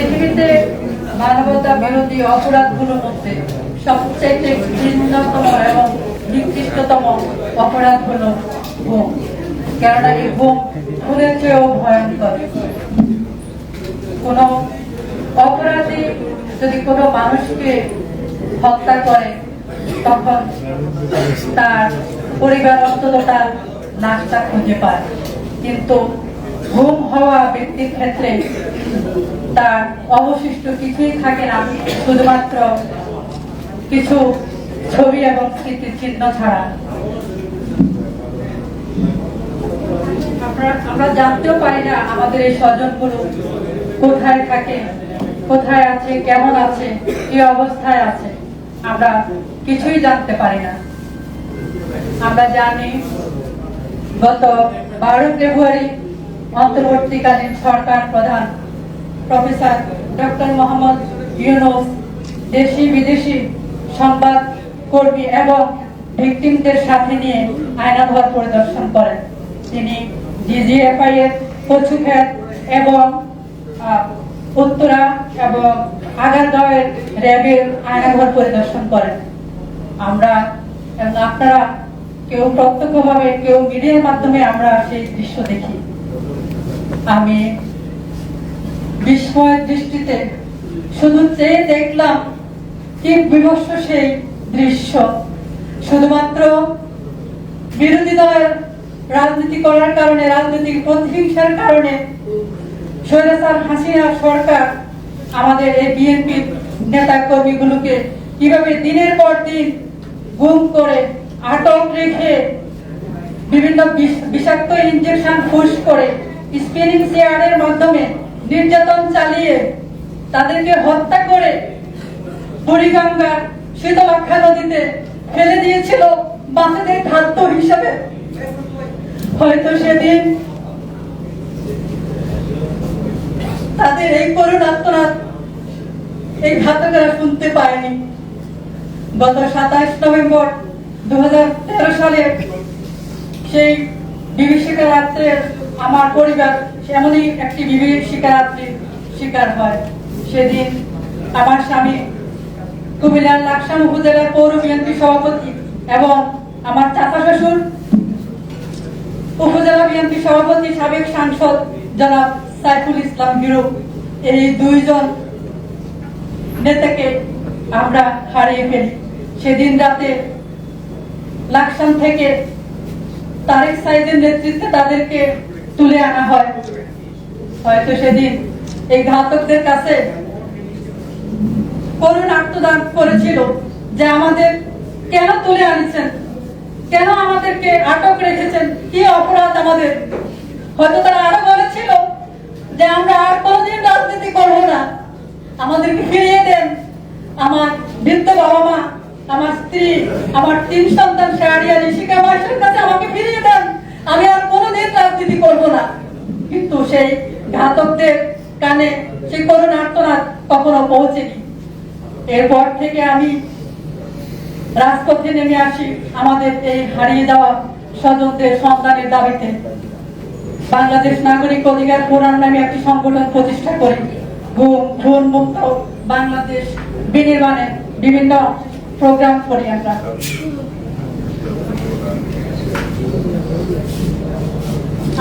পৃথিবীতে মানবতা, বিরোধী, অপরাধগুলোর মধ্যে সবচেয়ে ঘৃণ্যতম এবং নিকৃষ্টতম অপরাধ হলো ঘুম কেননা এই ঘুম খুনের চেয়েও ভয়ঙ্কর। কোনো অপরাধী যদি কোনো মানুষকে হত্যা করে, তখন তার পরিবার অন্তত তার লাশটা খুঁজে পায়। কিন্তু ঘুম হওয়া ব্যক্তির ক্ষেত্রে তার অবশিষ্ট কিছুই থাকে না, শুধুমাত্র কিছু ছবি এবং স্মৃতির চিহ্ন ছাড়া আমরা জানতেও পারি না আমাদের এই স্বজনগুলো কোথায় থাকে, কোথায় আছে, কেমন আছে, কি অবস্থায় আছে। আমরা কিছুই জানতে পারি না। আমরা জানি গত বারো ফেব্রুয়ারি অন্তর্বর্তীকালীন সরকার প্রধান প্রফেসর ডক্টর মোহাম্মদ ইউনুস দেশি বিদেশি সংবাদ কর্মী এবং ভিকটিমদের সাথে নিয়ে আয়নাঘর পরিদর্শন করেন। তিনি ডিজিএফআই এর কচুক্ষেত এবং উত্তরা এবং আগারগাঁওয়ের র্যাবের আয়নাঘর পরিদর্শন করেন। আমরা, এবং আপনারা কেউ প্রত্যক্ষভাবে কেউ মিডিয়ার মাধ্যমে আমরা সেই দৃশ্য দেখি। আমি বিস্ময়ের দৃষ্টিতে শুধু চেয়ে দেখলাম কি বিভৎস সেই দৃশ্য। শুধুমাত্র বিরোধী দলের রাজনীতি করার কারণে, রাজনৈতিক প্রতিহিংসার কারণে স্বৈরাচার, হাসিনা সরকার আমাদের এই বিএনপির নেতা কর্মীগুলোকে কীভাবে দিনের পর দিন গুম করে, আটক রেখে বিভিন্ন বিষাক্ত ইনজেকশন ফুস করে স্পিনিং চেয়ারের মাধ্যমে নির্যাতন চালিয়ে তাদেরকে হত্যা করে বুড়িগঙ্গা শীতলাক্ষা নদীতে ফেলে দিয়েছিল বাচ্চাদের খাদ্য হিসাবে। হয়তো সেদিন তাদের এই করুণ আত্মনাথ এই ঘাতকেরা শুনতে পায়নি। গত সাতাশ নভেম্বর দু হাজার তেরো সালে সেই বিভীষিকা রাত্রে আমার পরিবার, এমনই একটি বিভীষিকা রাত্রি শিকার হয়। সেদিন আমার স্বামী কুমিল্লার লাকসাম উপজেলার পৌর বিএনপি সভাপতি এবং আমার চাচা শ্বশুর উপজেলা বিএনপি সভাপতি সাবেক সাংসদ জনাব সাইফুল ইসলাম হিরো। এই দুইজন নেতাকে আমরা হারিয়ে ফেলি। সেদিন রাতে লাকসাম থেকে তারেক সাইদের নেতৃত্বে তাদেরকে তুলে আনা হয়। হয়তো সেদিন এই ঘাতকদের কাছে করুণ আত্মদান করেছিল যে আমাদের কেন তুলে আনছেন? কেন আমাদেরকে আটক রেখেছেন? কি অপরাধ আমাদের? হয়তো তারা আরও বলেছিল যে আমরা আর কোনোদিন রাজনীতি করব না। আমাদেরকে ফিরিয়ে দেন। আমার বৃদ্ধ বাবা মা, আমার স্ত্রী, আমার তিন সন্তান শাহরিয়া ঋষিকা মাসের কাছে আমাকে ফিরিয়ে দেন। আমি আর কোনোদিন রাজনীতি করব না। কিন্তু সেই ঘাতকদের কানে সেই করুণ আর্তনাদ কখনো পৌঁছেনি। এরপর থেকে আমি রাজপথে নেমে আসি আমাদের এই হারিয়ে যাওয়া স্বজনদের সন্তানের দাবিতে। বাংলাদেশ নাগরিক অধিকার ফোরাম নামে একটি সংগঠন প্রতিষ্ঠা করি। ঘুম ঘুম মুক্ত বাংলাদেশ বিনির্মাণে বিভিন্ন প্রোগ্রাম করি আমরা।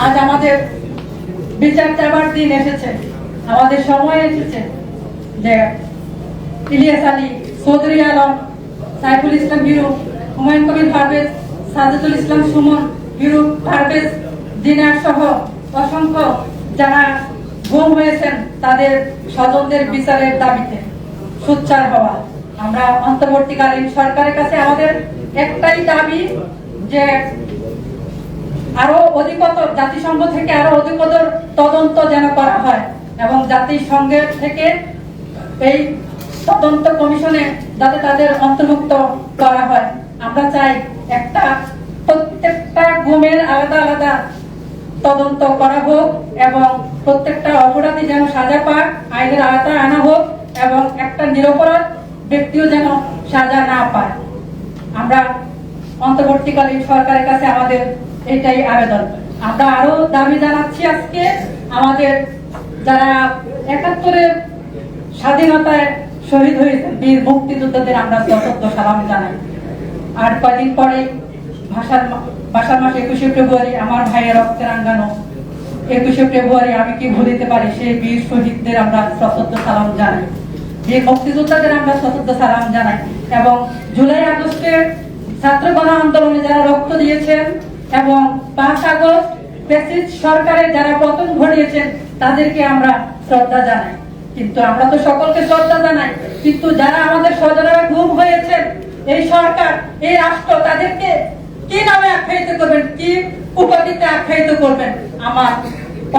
আজ আমাদের বিচার চাবার দিন এসেছে। আমাদের সময় এসেছে যে ইলিয়াস আলী, চৌধুরী আলম, সাইফুল ইসলাম হিরু হুমায়ুন কবির পারভেজ সাজেদুল ইসলাম সুমন হিরু পারভেজ দিনার সহ অসংখ্য যারা গুম হয়েছেন তাদের স্বজনদের বিচারের দাবিতে সোচ্চার হওয়া। আমরা অন্তর্বর্তীকালীন সরকারের কাছে আমাদের একটাই দাবি যে আরও অধিকতর জাতিসংঘ থেকে আরও অধিকতর তদন্ত যেন করা হয় এবং জাতিসংঘের থেকে এই তদন্ত কমিশনে যাতে তাদের অন্তর্ভুক্ত করা হয়। আমরা চাই একটা প্রত্যেকটা গুমের আলাদা আলাদা তদন্ত করা হোক এবং প্রত্যেকটা অপরাধী যেন সাজা পাক, আইনের আওতায় আনা হোক এবং একটা নিরপরাধ ব্যক্তিও যেন সাজা না পায়। আমরা অন্তর্বর্তীকালীন সরকারের কাছে আমাদের এটাই আবেদন আমরা আরও দাবি জানাচ্ছি আজকে, আমাদের যারা একাত্তরের স্বাধীনতায় শহীদ হয়েছেন, বীর মুক্তিযোদ্ধাদের আমরা সশব্দ সালাম জানাই। আর কয়দিন পরে ভাষার ভাষার মাস একুশে ফেব্রুয়ারি, আমার ভাইয়ের রক্তের আঙ্গানো। একুশে ফেব্রুয়ারি আমি কি ভুলিতে পারি? সেই বীর শহীদদের আমরা সশব্দ সালাম জানাই। বীর মুক্তিযোদ্ধাদের আমরা সশব্দ সালাম জানাই। এবং জুলাই আগস্টের ছাত্র গণ আন্দোলনে যারা রক্ত দিয়েছেন এবং পাঁচ আগস্ট প্রেসিড সরকারের যারা পতন ঘটিয়েছেন, তাদেরকে আমরা শ্রদ্ধা জানাই। কিন্তু আমরা তো সকলকে শ্রদ্ধা জানাই। কিন্তু যারা আমাদের স্বজনেরা গুম হয়েছেন, এই সরকার, এই রাষ্ট্র, তাদেরকে কি নামে আখ্যায়িত করবেন? কি উপাধিতে আখ্যায়িত করবেন? আমার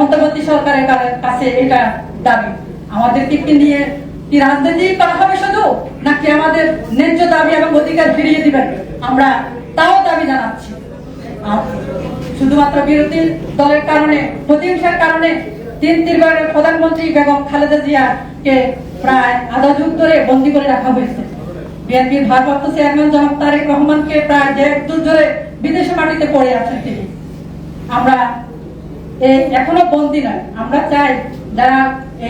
অন্তর্বর্তী সরকারের কাছে এটা দাবি। আমাদেরকে কি নিয়ে কি রাজনীতি করা হবে শুধু? নাকি আমাদের ন্যায্য দাবি এবং অধিকার ফিরিয়ে দিবেন? আমরা তাও দাবি জানাচ্ছি। শুধুমাত্র বিরোধী দলের কারণে, প্রতিহিংসার কারণে তিন তিনবারের প্রধানমন্ত্রী বেগম খালেদা জিয়াকে প্রায় আধা যুগ ধরে বন্দী করে রাখা হয়েছে। বিএনপির ভারপ্রাপ্ত চেয়ারম্যান জনাব তারেক রহমানকে প্রায় দেড় যুগ ধরে বিদেশে মাটিতে পড়ে আছেন তিনি। আমরা এখনও বন্দি নয়। আমরা চাই যারা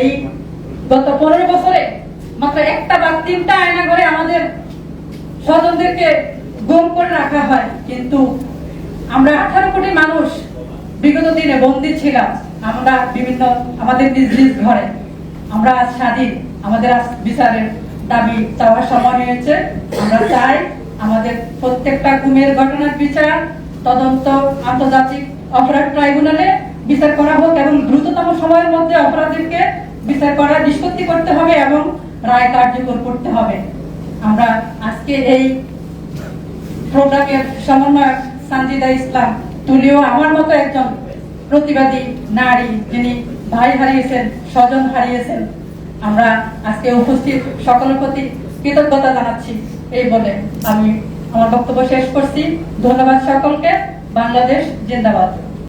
এই গত পনেরো বছরে মাত্র একটা বা তিনটা আয়না করে আমাদের স্বজনদেরকে গুম করে রাখা হয়, কিন্তু আমরা আঠারো কোটি মানুষ বিগত দিনে বন্দী ছিলাম। আমরা বিভিন্ন, আমাদের নিজ নিজ ঘরে। আমরা আজ স্বাধীন। আমাদের আজ বিচারের দাবি চাওয়ার সময় হয়েছে। আমরা চাই আমাদের প্রত্যেকটা গুমের ঘটনার বিচার, তদন্ত, আন্তর্জাতিক অপরাধ ট্রাইব্যুনালে বিচার করা হোক এবং দ্রুততম সময়ের মধ্যে অপরাধীকে বিচার করা নিষ্পত্তি করতে হবে এবং রায় কার্যকর করতে হবে। আমরা আজকে এই প্রোগ্রামের সমন্বয়ক সানজিদা ইসলাম তুলিও আমার মতো একজন প্রতিবাদী নারী যিনি ভাই হারিয়েছেন, স্বজন হারিয়েছেন। আমরা আজকে উপস্থিত সকলের প্রতি কৃতজ্ঞতা জানাচ্ছি। এই বলে আমি আমার বক্তব্য শেষ করছি। ধন্যবাদ সকলকে। বাংলাদেশ জিন্দাবাদ।